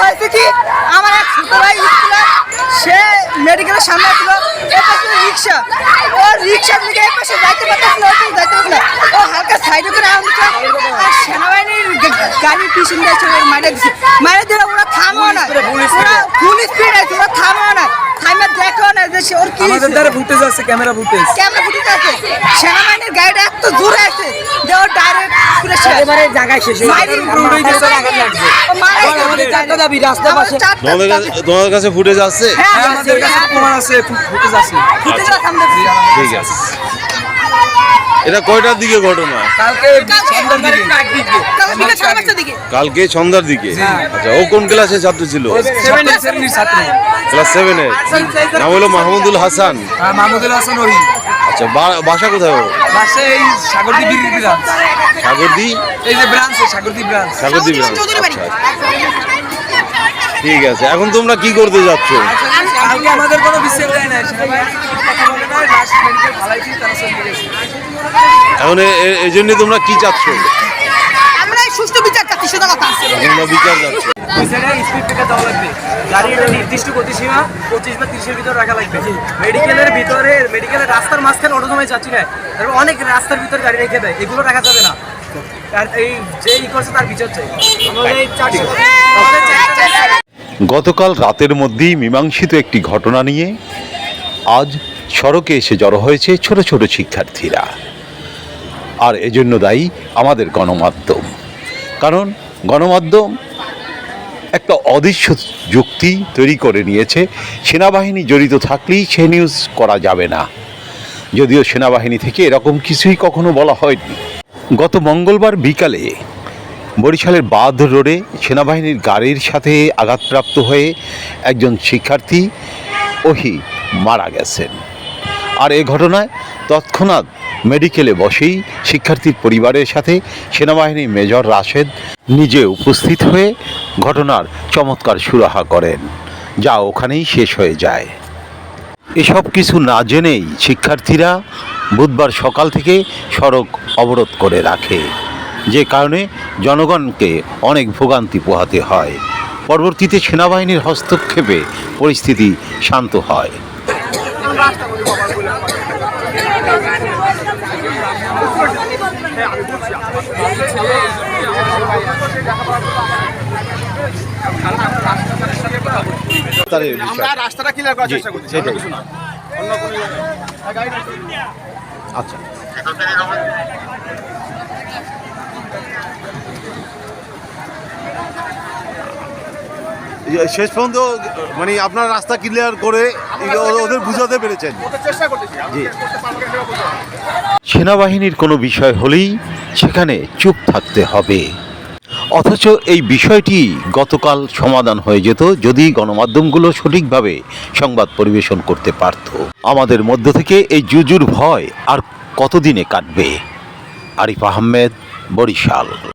হয়েছে কি আমার এক ছোট ভাই স্কুলে সে মেডিকেলের সামনে ছিল রিক্সা। ও রিক্সা থেকে এই পাশে যাইতে পাশে যাইতে পারছিল ও হালকা সাইডে করে আর সেনাবাহিনীর গাড়ি পিছন দিয়েছে ওর মারে দিছে। মারে দিলে ওরা থামো না। ওরা ফুল স্পিড আছে ওরা থামো না। থামে দেখো না ওর কি আমাদের দ্বারা ফুটেজ আছে ক্যামেরা ফুটেজ ক্যামেরা ফুটেজ আছে। সেনাবাহিনীর গাড়িটা এত জোরে আছে যে ও ডাইরেক্ট পুরো এবারে জায়গায় শেষ। তোমাদের কাছে তোমাদের কাছে ফুটেজ আছে? হ্যাঁ, হ্যাঁ আমাদের কাছে প্রমাণ আছে ফুটেজ আছে। ফুটেজ আছে আমাদের ঠিক আছে। এটা কয়টার দিকে ঘটনা? কালকে সন্ধ্যার দিকে। কালকে সন্ধ্যার দিকে। আচ্ছা ও কোন ক্লাসে ছাত্র ছিল? সেভেন ক্লাস সেভেনের নাম হলো মাহমুদুল হাসান। মাহমুদুল হাসান আচ্ছা বা- বাসা কোথায় ও বাসে এই সাগরদ্বীপ ব্রাঞ্চ সাগরদি এই যে branch Sagardwip branch Sagardi Sagardi branch। Chowdhury বাড়ি। ঠিক আছে এখন তোমরা কি করতে যাচ্ছ? কালকে আমাদের কোনো দেয় না এখন এই জন্য তোমরা কি চাচ্ছ? বিচার যাচ্ছ। স্পিড ব্রেকার দেওয়া লাগবে। গাড়ির নির্দিষ্ট গতিসীমা পঁচিশ বা তিরিশের ভিতর রাখা লাগবে। মেডিকেলের ভিতরে মেডিকেলের রাস্তার মাঝখানে যাচ্ছি না তারপর অনেক রাস্তার ভিতর গাড়ি রেখে দেয় এগুলো রাখা যাবে না। আর এই যে ই করছে তার বিচার চাই। গতকাল রাতের মধ্যেই মীমাংসিত একটি ঘটনা নিয়ে আজ সড়কে এসে জড়ো হয়েছে ছোট ছোট শিক্ষার্থীরা। আর এজন্য দায়ী আমাদের গণমাধ্যম। কারণ গণমাধ্যম একটা অদৃশ্য যুক্তি তৈরি করে নিয়েছে। সেনাবাহিনী জড়িত থাকলেই সে নিউজ করা যাবে না। যদিও সেনাবাহিনী থেকে এরকম কিছুই কখনো বলা হয়নি। গত মঙ্গলবার বিকালে বরিশালের বাঁধ রোডে সেনাবাহিনীর গাড়ির সাথে আঘাতপ্রাপ্ত হয়ে একজন শিক্ষার্থী ওহি মারা গেছেন। আর এ ঘটনায় তৎক্ষণাৎ মেডিকেলে বসেই শিক্ষার্থীর পরিবারের সাথে সেনাবাহিনী মেজর রাশেদ নিজে উপস্থিত হয়ে ঘটনার চমৎকার সুরাহা করেন। যা ওখানেই শেষ হয়ে যায়। এসব কিছু না জেনেই শিক্ষার্থীরা বুধবার সকাল থেকে সড়ক অবরোধ করে রাখে। যে কারণে জনগণকে অনেক ভোগান্তি পোহাতে হয়। পরবর্তীতে সেনাবাহিনীর হস্তক্ষেপে পরিস্থিতি শান্ত হয়। আমরা রাস্তাটা ক্লিয়ার করার চেষ্টা করছি। অন্য কিছু কোনো আচ্ছা। শেষ পর্যন্ত মানে আপনার রাস্তা ক্লিয়ার করে ওদের বুঝাতে পেরেছেন। সেনাবাহিনীর কোনো বিষয় হলেই সেখানে চুপ থাকতে হবে। অথচ এই বিষয়টি গতকাল সমাধান হয়ে যেত যদি গণমাধ্যমগুলো সঠিকভাবে সংবাদ পরিবেশন করতে পারত। আমাদের মধ্য থেকে এই জুজুর ভয় আর কতদিনে কাটবে? আরিফ আহমেদ বরিশাল।